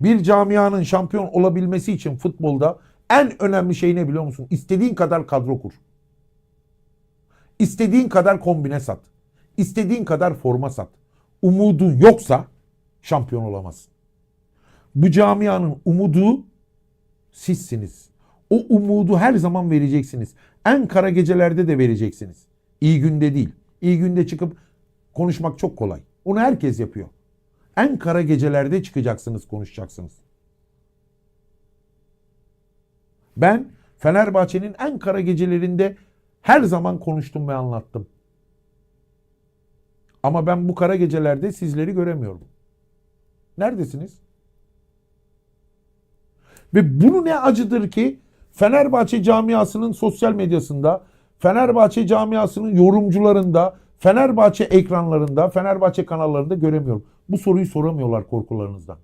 Bir camianın şampiyon olabilmesi için futbolda en önemli şey ne biliyor musun? İstediğin kadar kadro kur. İstediğin kadar kombine sat. İstediğin kadar forma sat. Umudun yoksa şampiyon olamazsın. Bu camianın umudu sizsiniz. O umudu her zaman vereceksiniz. En kara gecelerde de vereceksiniz. İyi günde değil. İyi günde çıkıp konuşmak çok kolay. Onu herkes yapıyor. En kara gecelerde çıkacaksınız, konuşacaksınız. Ben Fenerbahçe'nin en kara gecelerinde her zaman konuştum ve anlattım. Ama ben bu kara gecelerde sizleri göremiyorum. Neredesiniz? Ve bunu ne acıdır ki Fenerbahçe camiasının sosyal medyasında, Fenerbahçe camiasının yorumcularında, Fenerbahçe ekranlarında, Fenerbahçe kanallarında göremiyorum. Bu soruyu soramıyorlar korkularınızdan.